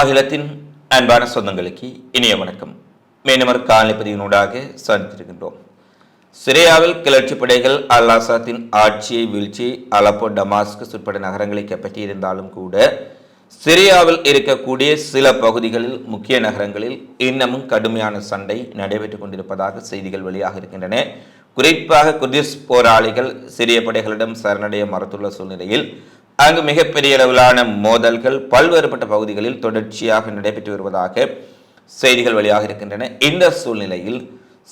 அகிலத்தின் அன்பான சொந்தங்களுக்கு இனிய வணக்கம். மீனவர் காலைப்பதிவினூடாக சந்தித்திருக்கின்றோம். சிரியாவில் கிளர்ச்சி படைகள் அல் அசாத்தின் ஆட்சியை வீழ்ச்சி அலப்போ டமாஸ்கஸ் உட்பட நகரங்களை கைப்பற்றியிருந்தாலும் கூட சிரியாவில் இருக்கக்கூடிய சில பகுதிகளில் முக்கிய நகரங்களில் இன்னமும் கடுமையான சண்டை நடைபெற்றுக் கொண்டிருப்பதாக செய்திகள் வெளியாக இருக்கின்றன. குறிப்பாக குர்திஸ் போராளிகள் சிரிய படைகளிடம் சரணடைய மறுத்துள்ள சூழ்நிலையில் அங்கு மிகப்பெரிய அளவிலான மோதல்கள் பல்வேறுபட்ட பகுதிகளில் தொடர்ச்சியாக நடைபெற்று வருவதாக செய்திகள் வெளியாக இருக்கின்றன. இந்த சூழ்நிலையில்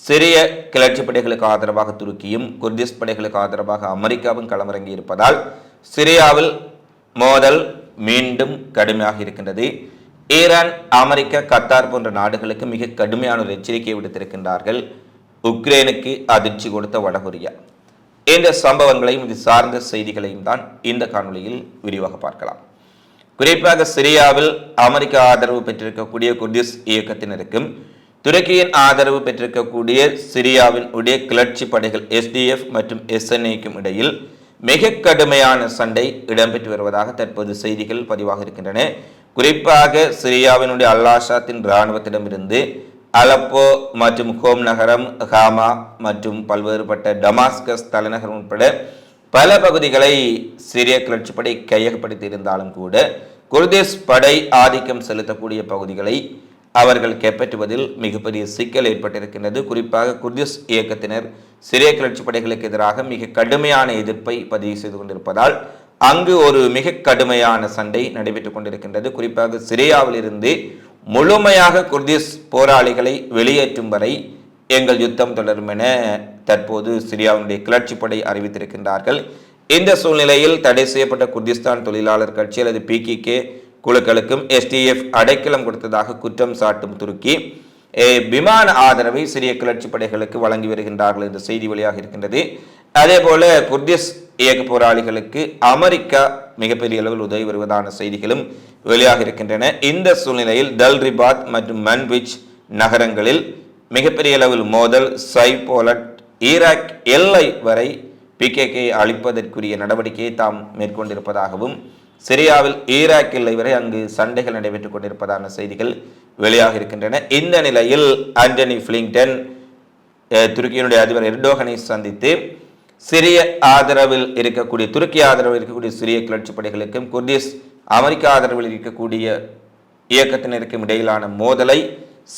சிரிய கிளர்ச்சி படைகளுக்கு ஆதரவாக துருக்கியும் குர்திஸ் படைகளுக்கு ஆதரவாக அமெரிக்காவும் களமிறங்கி இருப்பதால் சிரியாவில் மோதல் மீண்டும் கடுமையாக இருக்கின்றது. ஈரான் அமெரிக்கா கத்தார் போன்ற நாடுகளுக்கு மிக கடுமையான ஒரு எச்சரிக்கையை விடுத்திருக்கின்றார்கள். உக்ரைனுக்கு அதிர்ச்சி கொடுத்த வடகொரியா. இந்த சம்பவங்களையும் இது சார்ந்த செய்திகளையும் தான் இந்த காணொளியில் விரிவாக பார்க்கலாம். குறிப்பாக சிரியாவில் அமெரிக்க ஆதரவு பெற்றிருக்கக்கூடிய குர்திஸ் இயக்கத்தினருக்கும் துருக்கியின் ஆதரவு பெற்றிருக்கக்கூடிய சிரியாவின் உடைய கிளர்ச்சி படைகள் எஸ்டிஎஃப் மற்றும் எஸ்என்ஏக்கும் இடையில் மிக கடுமையான சண்டை இடம்பெற்று வருவதாக தற்போது செய்திகள் பதிவாக இருக்கின்றன. குறிப்பாக சிரியாவினுடைய அல்லாஷாத்தின் இராணுவத்திடமிருந்து அலப்போ மற்றும் ஹோம் நகரம் ஹாமா மற்றும் பல்வேறுபட்ட டமாஸ்கஸ் தலைநகரம் உட்பட பல பகுதிகளை சிரிய கிளர்ச்சிப்படை கையகப்படுத்தி இருந்தாலும் கூட குர்திஸ் படை ஆதிக்கம் செலுத்தக்கூடிய பகுதிகளை அவர்கள் கைப்பற்றுவதில் மிகப்பெரிய சிக்கல் ஏற்பட்டிருக்கின்றது. குறிப்பாக குர்திஸ் இயக்கத்தினர் சிரிய கிளர்ச்சி படைகளுக்கு எதிராக மிக கடுமையான எதிர்ப்பை பதிவு செய்து கொண்டிருப்பதால் அங்கு ஒரு மிக கடுமையான சண்டை நடைபெற்றுக் கொண்டிருக்கின்றது. குறிப்பாக சிரியாவில் இருந்து முழுமையாக குர்திஸ் போராளிகளை வெளியேற்றும் வரை எங்கள் யுத்தம் தொடரும் என தற்போது சிரியாவினுடைய கிளர்ச்சி படை அறிவித்திருக்கின்றார்கள். இந்த சூழ்நிலையில் தடை செய்யப்பட்ட குர்திஸ்தான் தொழிலாளர் கட்சி அல்லது பிகே குழுக்களுக்கும் எஸ்டிஎஃப் அடைக்கலம் கொடுத்ததாக குற்றம் சாட்டும் துருக்கி விமான ஆதரவை சிறிய கிளர்ச்சி படைகளுக்கு வழங்கி வருகின்றார்கள் என்ற செய்தி வழியாக இருக்கின்றது. அதே போல குர்திஸ் இயக்க போராளிகளுக்கு அமெரிக்கா மிகப்பெரிய அளவில் உதவி வருவதான செய்திகளும் வெளியாக இருக்கின்றன. இந்த சூழ்நிலையில் டல்ரிபாத் மற்றும் மன்விச் நகரங்களில் மிகப்பெரிய அளவில் மோதல் சைபோலட் ஈராக் எல்லை வரை பிகேகே அழிப்பதற்குரிய நடவடிக்கையை தாம் மேற்கொண்டிருப்பதாகவும் சிரியாவில் ஈராக் எல்லை வரை அங்கு சண்டைகள் நடைபெற்றுக் கொண்டிருப்பதான செய்திகள் வெளியாக இருக்கின்றன. இந்த நிலையில் ஆண்டனி பிளிங்டன் துருக்கியினுடைய அதிபர் எர்டோகனை சந்தித்து சிரிய ஆதரவில் இருக்கக்கூடிய துருக்கி ஆதரவில் இருக்கக்கூடிய சிறிய கிளர்ச்சி படைகளுக்கும் குர்திஸ் அமெரிக்க ஆதரவில் இருக்கக்கூடிய இயக்கத்தினருக்கும் இடையிலான மோதலை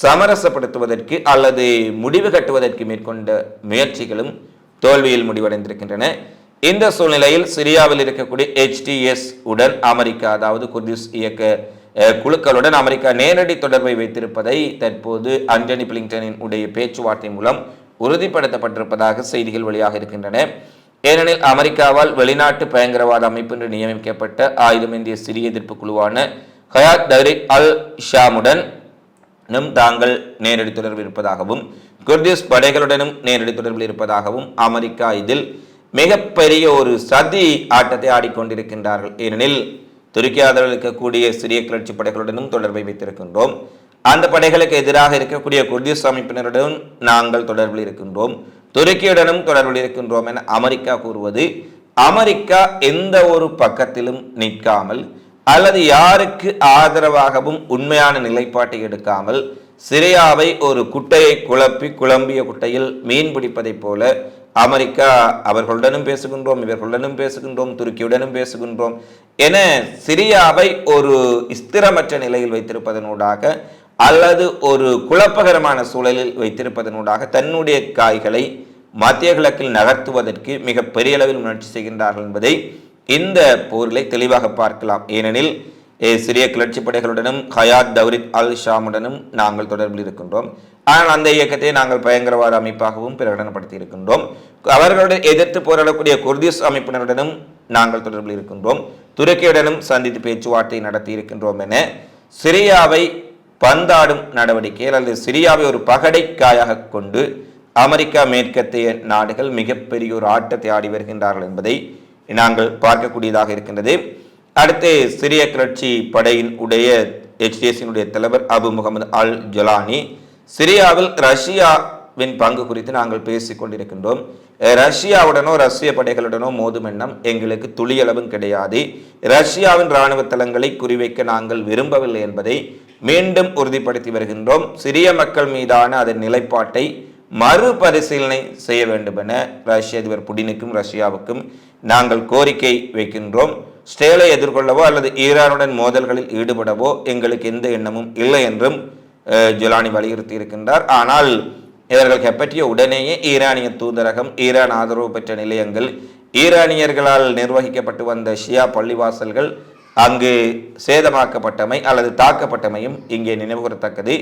சமரசப்படுத்துவதற்கு அல்லது முடிவு கட்டுவதற்கு மேற்கொண்ட முயற்சிகளும் தோல்வியில் முடிவடைந்திருக்கின்றன. இந்த சூழ்நிலையில் சிரியாவில் இருக்கக்கூடிய ஹெச்டிஎஸ் உடன் அமெரிக்கா அதாவது குர்திஸ் இயக்க குழுக்களுடன் அமெரிக்கா நேரடி தொடர்பை வைத்திருப்பதை தற்போது அண்டனி பிளிங்டனின் உடைய பேச்சுவார்த்தை மூலம் உறுதிப்படுத்தப்பட்டிருப்பதாக செய்திகள் வெளியாக இருக்கின்றன. ஏனெனில் அமெரிக்காவால் வெளிநாட்டு பயங்கரவாத அமைப்பு என்று நியமிக்கப்பட்ட ஆயுதமேந்திய சிறிய எதிர்ப்பு குழுவான ஹயாத் டரி அல் ஷாமுடன் தாங்கள் நேரடி தொடர்பு இருப்பதாகவும் குர்திஸ் படைகளுடனும் நேரடி தொடர்பில் இருப்பதாகவும் அமெரிக்கா இதில் மிகப்பெரிய ஒரு சதி ஆட்டத்தை ஆடிக்கொண்டிருக்கின்றார்கள். ஏனெனில் துருக்கி ஆதரவு இருக்கக்கூடிய சிறிய கிளர்ச்சி படைகளுடனும் தொடர்பை வைத்திருக்கின்றோம். அந்த படைகளுக்கு எதிராக இருக்கக்கூடிய குர்திஸ் அமைப்பினருடன் நாங்கள் தொடர்பில் இருக்கின்றோம். துருக்கியுடனும் தொடர்பில் இருக்கின்றோம் என அமெரிக்கா கூறுவது அமெரிக்கா எந்த ஒரு பக்கத்திலும் நிற்காமல் அல்லது யாருக்கு ஆதரவாகவும் உண்மையான நிலைப்பாட்டை எடுக்காமல் சிரியாவை ஒரு குட்டையை குழப்பி குழம்பிய குட்டையில் மீன் பிடிப்பதைப் போல அமெரிக்கா அவர்களுடனும் பேசுகின்றோம் இவர்களுடனும் பேசுகின்றோம் துருக்கியுடனும் பேசுகின்றோம் என சிரியாவை ஒரு ஸ்திரமற்ற நிலையில் வைத்திருப்பதனூடாக அல்லது ஒரு குழப்பகரமான சூழலில் வைத்திருப்பதனூடாக தன்னுடைய காய்களை மத்திய கிழக்கில் நகர்த்துவதற்கு மிக பெரிய அளவில் முயற்சி செய்கின்றார்கள் என்பதை இந்த போரிலை தெளிவாக பார்க்கலாம். ஏனெனில் சிறிய கிளர்ச்சி படைகளுடனும் ஹயாத் தௌரித் அல் ஷாமுடனும் நாங்கள் தொடர்பில் இருக்கின்றோம். ஆனால் அந்த இயக்கத்தை நாங்கள் பயங்கரவாத அமைப்பாகவும் பிரகடனப்படுத்தி இருக்கின்றோம். அவர்களுடன் எதிர்த்து போராடக்கூடிய குர்திஸ் அமைப்பினருடனும் நாங்கள் தொடர்பில் இருக்கின்றோம். துருக்கியுடனும் சந்தித்து பேச்சுவார்த்தை நடத்தி இருக்கின்றோம் என சிரியாவை பந்தாடும் நடவடிக்கை அல்லது சிரியாவை ஒரு பகடைக்காயாக கொண்டு அமெரிக்கா மேற்கத்திய நாடுகள் மிகப்பெரிய ஒரு ஆட்டத்தை ஆடி வருகின்றார்கள் என்பதை நாங்கள் பார்க்கக்கூடியதாக இருக்கின்றது. அடுத்து சிரிய கிளர்ச்சி படையின் உடைய ஹெச்டிஎஸ்னுடைய தலைவர் அபு முகமது அல் ஜொலானி சிரியாவில் ரஷ்யாவின் பங்கு குறித்து நாங்கள் பேசிக் கொண்டிருக்கின்றோம். ரஷ்யாவுடனோ ரஷ்ய படைகளுடனோ மோதும் எண்ணம் எங்களுக்கு துளியளவும் கிடையாது. ரஷ்யாவின் இராணுவ தளங்களை குறிவைக்க நாங்கள் விரும்பவில்லை என்பதை மீண்டும் உறுதிப்படுத்தி வருகின்றோம். சிறிய மக்கள் மீதான அதன் நிலைப்பாட்டை மறுபரிசீலனை செய்ய வேண்டும் என ரஷ்ய அதிபர் புடினுக்கும் ரஷ்யாவுக்கும் நாங்கள் கோரிக்கை வைக்கின்றோம். ஸ்டேலை எதிர்கொள்ளவோ அல்லது ஈரானுடன் மோதல்களில் ஈடுபடவோ எங்களுக்கு எந்த எண்ணமும் இல்லை என்றும் ஜொலானி வலியுறுத்தி இருக்கின்றார் ஆனால் இவர்கள் கைப்பற்றிய உடனேயே ஈரானிய தூதரகம் ஈரான் ஆதரவு பெற்ற நிலையங்கள் ஈரானியர்களால் நிர்வகிக்கப்பட்டு வந்த ஷியா பள்ளிவாசல்கள் அங்கு சேதமாக்கப்பட்டமை அல்லது தாக்கப்பட்டமையும் இங்கே நினைவுகூரத்தக்கது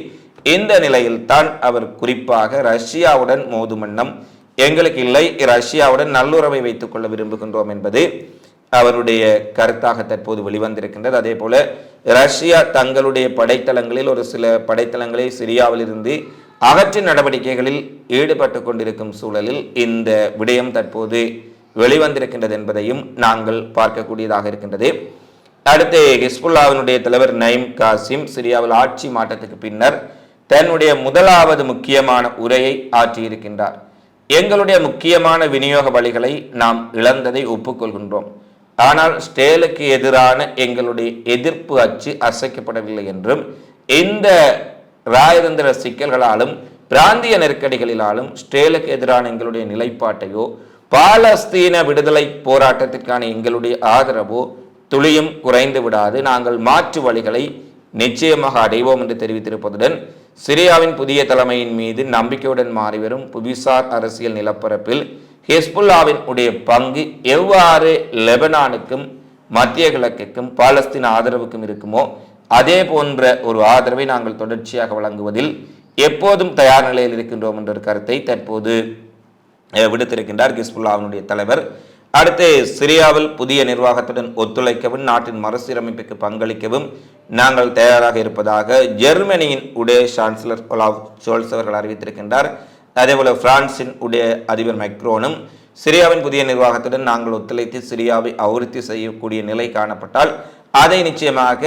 இந்த நிலையில்தான் அவர் குறிப்பாக ரஷ்யாவுடன் மோதுமண்ணம் எங்களுக்கு இல்லை ரஷ்யாவுடன் நல்லுறவை வைத்துக் கொள்ள விரும்புகின்றோம் என்பது அவருடைய கருத்தாக தற்போது வெளிவந்திருக்கின்றது. அதே போல ரஷ்யா தங்களுடைய படைத்தளங்களில் ஒரு சில படைத்தளங்களை சிரியாவில் இருந்து நடவடிக்கைகளில் ஈடுபட்டு கொண்டிருக்கும் சூழலில் இந்த விடயம் தற்போது வெளிவந்திருக்கின்றது என்பதையும் நாங்கள் பார்க்கக்கூடியதாக இருக்கின்றது. அடுத்து ஹிஸ்புல்லாவினுடைய தலைவர் நைம் காசிம் சிரியாவில் ஆட்சி மாற்றத்துக்கு பின்னர் தன்னுடைய முதலாவது முக்கியமான உரையை ஆற்றியிருக்கின்றார். எங்களுடைய முக்கியமான விநியோக வழிகளை நாம் இழந்ததை ஒப்புக்கொள்கின்றோம். ஆனால் ஸ்டேலுக்கு எதிரான எங்களுடைய எதிர்ப்பு அச்சு அசைக்கப்படவில்லை என்றும் இந்த ராஜதந்திர சிக்கல்களாலும் பிராந்திய நெருக்கடிகளிலாலும் ஸ்டேலுக்கு எதிரான எங்களுடைய நிலைப்பாட்டையோ பாலஸ்தீன விடுதலை போராட்டத்திற்கான எங்களுடைய ஆதரவோ துளியும் குறைந்து விடாது. நாங்கள் மாற்று வழிகளை நிச்சயமாக அடைவோம் என்று தெரிவித்திருப்பதுடன் சிரியாவின் புதிய தலைமையின் மீது நம்பிக்கையுடன் மாறிவரும் புவிசார் அரசியல் நிலப்பரப்பில் ஹிஸ்புல்லாவின் உடைய பங்கு எவ்வாறு லெபனானுக்கும் மத்திய கிழக்குக்கும் பாலஸ்தீன் ஆதரவுக்கும் இருக்குமோ அதே போன்ற ஒரு ஆதரவை நாங்கள் தொடர்ச்சியாக வழங்குவதில் எப்போதும் தயார் நிலையில் இருக்கின்றோம் என்ற கருத்தை தற்போது விடுத்திருக்கின்றார் ஹிஸ்புல்லாவினுடைய தலைவர். அடுத்து சிரியாவில் புதிய நிர்வாகத்துடன் ஒத்துழைக்கவும் நாட்டின் மறுசீரமைப்புக்கு பங்களிக்கவும் நாங்கள் தயாராக இருப்பதாக ஜெர்மனியின் உடைய சான்சலர் ஒலாவ் சோல்ஸ் அவர்கள் அறிவித்திருக்கின்றார். அதேபோல பிரான்சின் உடைய அதிபர் மைக்ரோனும் சிரியாவின் புதிய நிர்வாகத்துடன் நாங்கள் ஒத்துழைத்து சிரியாவை அபிவிருத்தி செய்யக்கூடிய நிலை காணப்பட்டால் அதை நிச்சயமாக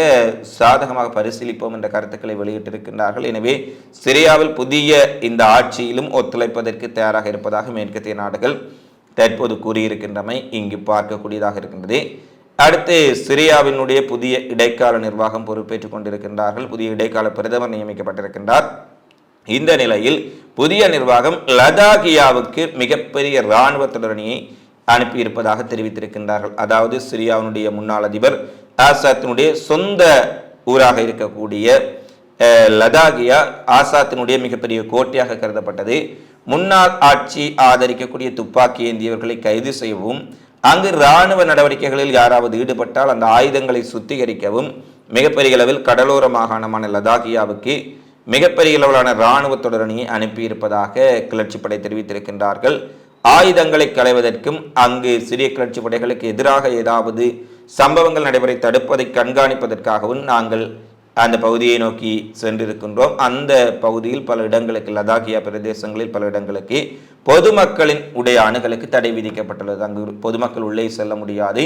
சாதகமாக பரிசீலிப்போம் என்ற கருத்துக்களை வெளியிட்டிருக்கின்றார்கள். எனவே சிரியாவில் புதிய இந்த ஆட்சியிலும் ஒத்துழைப்பதற்கு தயாராக இருப்பதாக மேற்கத்திய நாடுகள் தற்போது கூறியிருக்கின்றமை இங்கு பார்க்கக்கூடியதாக இருக்கின்றது. அடுத்து சிரியாவினுடைய புதிய இடைக்கால நிர்வாகம் பொறுப்பேற்றுக் கொண்டிருக்கின்றார்கள். புதிய இடைக்கால பிரதமர் நியமிக்கப்பட்டிருக்கின்றார். இந்த நிலையில் புதிய நிர்வாகம் லதாகியாவுக்கு மிகப்பெரிய இராணுவ தொடரணியை அனுப்பியிருப்பதாக தெரிவித்திருக்கின்றார்கள். அதாவது சிரியாவினுடைய முன்னாள் அதிபர் ஆசாத்தினுடைய சொந்த ஊராக இருக்கக்கூடிய லதாகியா ஆசாத்தினுடைய மிகப்பெரிய கோட்டையாக கருதப்பட்டது. முன்னாள் ஆட்சி ஆதரிக்கக்கூடிய துப்பாக்கி ஏந்தியவர்களை கைது செய்யவும் அங்கு இராணுவ நடவடிக்கைகளில் யாராவது ஈடுபட்டால் அந்த ஆயுதங்களை சுத்திகரிக்கவும் மிகப்பெரிய அளவில் கடலோர மாகாணமான லதாகியாவுக்கு மிகப்பெரிய அளவிலான இராணுவ தொடரணியை அனுப்பியிருப்பதாக கிளர்ச்சி படை தெரிவித்திருக்கின்றார்கள். ஆயுதங்களை களைவதற்கும் அங்கு சிறிய கிளர்ச்சி படைகளுக்கு எதிராக ஏதாவது சம்பவங்கள் நடைபெற தடுப்பதை கண்காணிப்பதற்காகவும் நாங்கள் அந்த பகுதியை நோக்கி சென்றிருக்கின்றோம். அந்த பகுதியில் பல இடங்களுக்கு லதாக்கியா பிரதேசங்களில் பல இடங்களுக்கு பொதுமக்களின் உடைய அணுகளுக்கு தடை விதிக்கப்பட்டுள்ளது. அங்கு பொதுமக்கள் உள்ளே செல்ல முடியாது.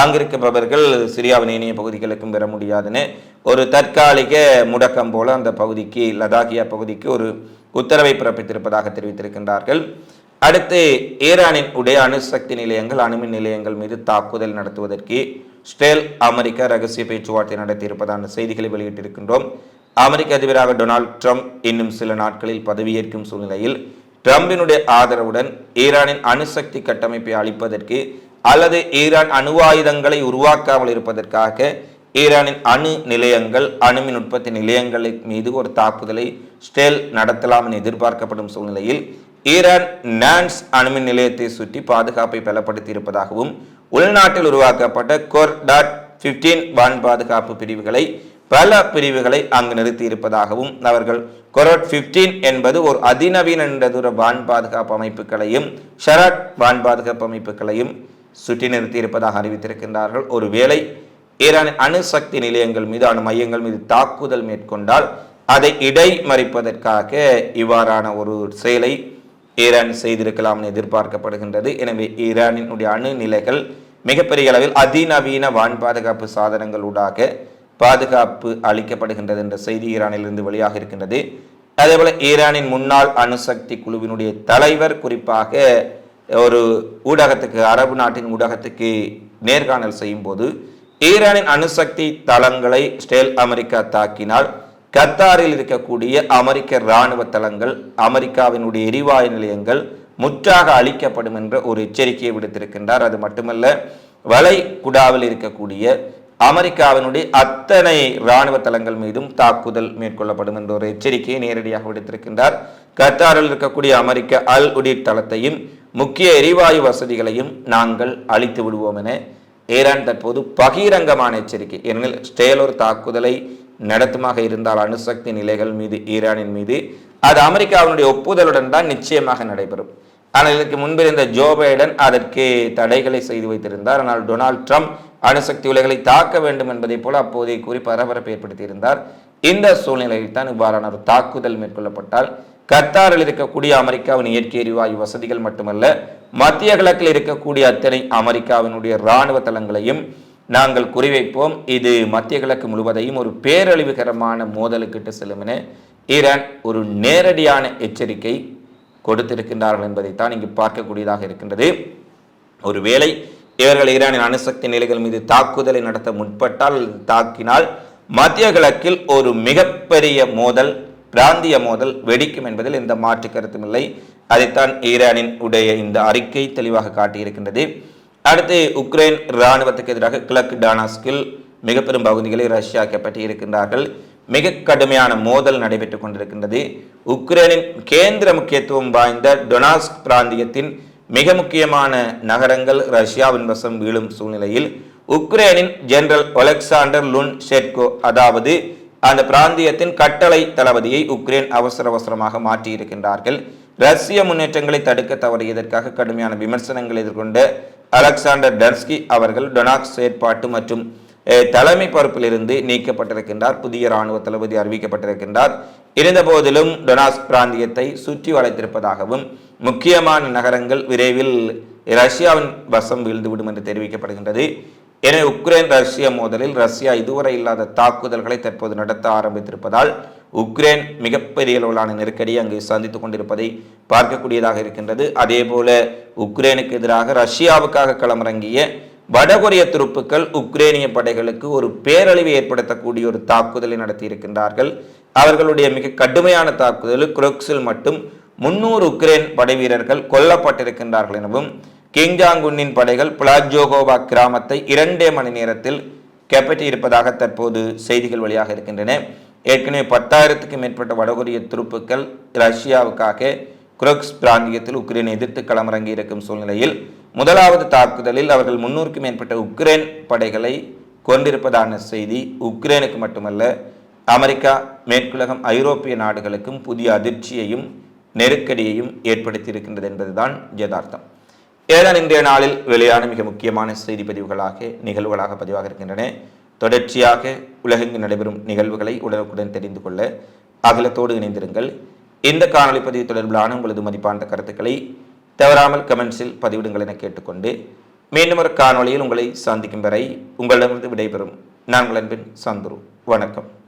அங்கிருப்பவர்கள் சிரியாவின் ஏனைய பகுதிகளுக்கும் பெற முடியாதுன்னு ஒரு தற்காலிக முடக்கம் போல அந்த பகுதிக்கு லதாக்கியா பகுதிக்கு ஒரு உத்தரவை பிறப்பித்திருப்பதாக தெரிவித்திருக்கின்றார்கள். அடுத்து ஈரானின் உடைய அணுசக்தி நிலையங்கள் அணுமின் நிலையங்கள் மீது தாக்குதல் நடத்துவதற்கு ஸ்டேல் அமெரிக்கா ரகசிய பேச்சுவார்த்தை நடத்தியிருப்பதான செய்திகளை வெளியிட்டிருக்கின்றோம். அமெரிக்க அதிபராக டொனால்ட் ட்ரம்ப் இன்னும் சில நாட்களில் பதவியேற்கும் சூழ்நிலையில் ட்ரம்பினுடைய ஆதரவுடன் ஈரானின் அணுசக்தி கட்டமைப்பை அளிப்பதற்கு அல்லது ஈரான் அணு ஆயுதங்களை உருவாக்காமல் இருப்பதற்காக ஈரானின் அணு நிலையங்கள் அணுமின் உற்பத்தி நிலையங்களை மீது ஒரு தாக்குதலை ஸ்டேல் நடத்தலாம் என எதிர்பார்க்கப்படும் சூழ்நிலையில் ஈரான் நான்ஸ் அணுமின் நிலையத்தை சுற்றி பாதுகாப்பை பலப்படுத்தி இருப்பதாகவும் உள்நாட்டில் உருவாக்கப்பட்ட கோர் டாட் பிப்டீன் வான் பாதுகாப்பு பிரிவுகளை பல பிரிவுகளை அங்கு நிறுத்தி இருப்பதாகவும் அவர்கள் கொரோட் 15 என்பது ஒரு அதிநவீன நீண்டதூர வான் பாதுகாப்பு அமைப்புகளையும் ஷராட் வான் பாதுகாப்பு அமைப்புகளையும் சுற்றி நிறுத்தி இருப்பதாக அறிவித்திருக்கின்றார்கள். ஒருவேளை ஈரான் அணுசக்தி நிலையங்கள் மீது அணு மையங்கள் மீது தாக்குதல் மேற்கொண்டால் அதை இடைமறிப்பதற்காக இவ்வாறான ஒரு செயலை ஈரான் செய்திருக்கலாம் என எதிர்பார்க்கப்படுகின்றது. எனவே ஈரானினுடைய அணு நிலைகள் மிகப்பெரிய அளவில் அதிநவீன வான் பாதுகாப்பு சாதனங்களூடாக பாதுகாப்பு அளிக்கப்படுகின்றது என்ற செய்தி ஈரானிலிருந்து வெளியாக இருக்கின்றது. அதேபோல ஈரானின் முன்னாள் அணுசக்தி குழுவினுடைய தலைவர் குறிப்பாக ஒரு ஊடகத்துக்கு அரபு நாட்டின் ஊடகத்துக்கு நேர்காணல் செய்யும் போது ஈரானின் அணுசக்தி தளங்களை ஸ்டேல் அமெரிக்கா தாக்கினால் கத்தாரில் இருக்கக்கூடிய அமெரிக்க இராணுவ தளங்கள் அமெரிக்காவினுடைய எரிவாயு நிலையங்கள் முற்றாக அழிக்கப்படும் என்ற ஒரு எச்சரிக்கையை விடுத்திருக்கின்றார். அது மட்டுமல்ல வளைகுடாவில் இருக்கக்கூடிய அமெரிக்காவினுடைய அத்தனை இராணுவ தளங்கள் மீதும் தாக்குதல் மேற்கொள்ளப்படும் என்ற ஒரு எச்சரிக்கையை நேரடியாக விடுத்திருக்கின்றார். கத்தாரில் இருக்கக்கூடிய அமெரிக்க அல் உடிட் தளத்தையும் முக்கிய எரிவாயு வசதிகளையும் நாங்கள் அழித்து விடுவோம் என ஈரான் தற்போது பகிரங்கமான எச்சரிக்கை. ஏனெனில் ஸ்டேலோர் தாக்குதலை நடத்துமாக இருந்தால் அணுசக்தி நிலைகள் மீது ஈரானின் மீது அது அமெரிக்காவினுடைய ஒப்புதலுடன் தான் நிச்சயமாக நடைபெறும். ஆனால் இதற்கு முன்பு இருந்த ஜோ பைடன் அதற்கு தடைகளை செய்து வைத்திருந்தார். ஆனால் டொனால்ட் ட்ரம்ப் அணுசக்தி உலைகளை தாக்க வேண்டும் என்பதை போல அப்போதைய கூறி பரபரப்பு ஏற்படுத்தியிருந்தார். இந்த சூழ்நிலையில் தான் இவ்வாறான ஒரு தாக்குதல் மேற்கொள்ளப்பட்டால் கத்தாரில் இருக்கக்கூடிய அமெரிக்காவின் இயற்கை எரிவாயு வசதிகள் மட்டுமல்ல மத்திய கிழக்கில் இருக்கக்கூடிய அத்தனை அமெரிக்காவினுடைய இராணுவ தளங்களையும் நாங்கள் குறிவைப்போம். இது மத்திய கிழக்கு முழுவதையும் ஒரு பேரழிவுகரமான மோதலுக்கிட்ட செல்லும் என ஈரான் ஒரு நேரடியான எச்சரிக்கை கொடுத்திருக்கின்றார்கள் என்பதைத்தான் இங்கு பார்க்கக்கூடியதாக இருக்கின்றது. ஒருவேளை இவர்கள் ஈரானின் அணுசக்தி நிலைகள் மீது தாக்குதலை நடத்த முற்பட்டால் தாக்கினால் மத்திய கிழக்கில் ஒரு மிகப்பெரிய மோதல் பிராந்திய மோதல் வெடிக்கும் என்பதில் எந்த மாற்று கருத்தும் இல்லை. அதைத்தான் ஈரானின் உடைய இந்த அறிக்கை தெளிவாக காட்டியிருக்கின்றது. அடுத்து உக்ரைன் இராணுவத்துக்கு எதிராக கிழக்கு டானாஸ்கில் மிக பெரும் பகுதிகளை ரஷ்யா கைப்பற்றி இருக்கின்றார்கள் மிக கடுமையான மோதல் நடைபெற்றுக் கொண்டிருக்கின்றது. உக்ரைனின் கேந்திர முக்கியத்துவம் வாய்ந்த டொனாஸ்க் பிராந்தியத்தின் மிக முக்கியமான நகரங்கள் ரஷ்யாவின் வசம் வீழும் சூழ்நிலையில் உக்ரைனின் ஜெனரல் ஒலெக்சாண்டர் லுன் ஷெட்கோ அதாவது அந்த பிராந்தியத்தின் கட்டளை தளபதியை உக்ரைன் அவசர அவசரமாக மாற்றியிருக்கின்றார்கள். ரஷ்ய முன்னேற்றங்களை தடுக்க தவறியதற்காக கடுமையான விமர்சனங்களை எதிர்கொண்ட அலெக்சாண்டர் டர்ஸ்கி அவர்கள் டொனாக் செயற்பாட்டு மற்றும் தலைமை பொறுப்பிலிருந்து நீக்கப்பட்டிருக்கின்றார். புதிய இராணுவ தளபதி அறிவிக்கப்பட்டிருக்கின்றார். இருந்த போதிலும் பிராந்தியத்தை சுற்றி வளைத்திருப்பதாகவும் முக்கியமான நகரங்கள் விரைவில் ரஷ்யாவின் வசம் வீழ்ந்துவிடும் என்று தெரிவிக்கப்படுகின்றது. என உக்ரைன் ரஷ்ய மோதலில் ரஷ்யா இதுவரை இல்லாத தாக்குதல்களை தற்போது நடத்த ஆரம்பித்திருப்பதால் உக்ரைன் மிகப்பெரிய அளவிலான நெருக்கடியை அங்கு சந்தித்துக் கொண்டிருப்பதை பார்க்கக்கூடியதாக இருக்கின்றது. அதே போல உக்ரைனுக்கு எதிராக ரஷ்யாவுக்காக களமிறங்கிய வடகொரிய துருப்புக்கள் உக்ரைனிய படைகளுக்கு ஒரு பேரழிவை ஏற்படுத்தக்கூடிய ஒரு தாக்குதலை நடத்தியிருக்கின்றார்கள். அவர்களுடைய மிக கடுமையான தாக்குதல் குரோக்ஸில் மட்டும் முன்னூறு உக்ரைன் படை வீரர்கள் கொல்லப்பட்டிருக்கின்றார்கள் எனவும் கிங்ஜாங்குன்னின் படைகள் பிளாஜோகோவா கிராமத்தை இரண்டே மணி நேரத்தில் கைப்பற்றி இருப்பதாக தற்போது செய்திகள் வழியாக இருக்கின்றன. ஏற்கனவே பத்தாயிரத்துக்கு மேற்பட்ட வடகொரிய துருப்புக்கள் ரஷ்யாவுக்காக குரோக்ஸ் பிராந்தியத்தில் உக்ரைனை எதிர்த்து களமிறங்கி இருக்கும் சூழ்நிலையில் முதலாவது தாக்குதலில் அவர்கள் முன்னூறுக்கும் மேற்பட்ட உக்ரைன் படைகளை கொண்டிருப்பதான செய்தி உக்ரைனுக்கு மட்டுமல்ல அமெரிக்கா மேற்குலகம் ஐரோப்பிய நாடுகளுக்கும் புதிய அதிர்ச்சியையும் நெருக்கடியையும் ஏற்படுத்தியிருக்கின்றது என்பதுதான் யதார்த்தம். ஏதான் இன்றைய நாளில் வெளியான மிக முக்கியமான செய்தி பதிவுகளாக நிகழ்வுகளாக பதிவாக இருக்கின்றன. தொடர்ச்சியாக உலகெங்கு நடைபெறும் நிகழ்வுகளை உடனுக்குடன் தெரிந்து கொள்ள அகிலத்தோடு இணைந்திருங்கள். இந்த காணொலி பதிவு தொடர்பிலான உங்களது மதிப்பான கருத்துக்களை தவறாமல் கமெண்ட்ஸில் பதிவிடுங்கள் என கேட்டுக்கொண்டு மீண்டும் ஒரு காணொலியில் உங்களை சந்திக்கும் வரை உங்களிடமிருந்து விடைபெறும். நான் உங்கள் அன்பின் சந்துரு. வணக்கம்.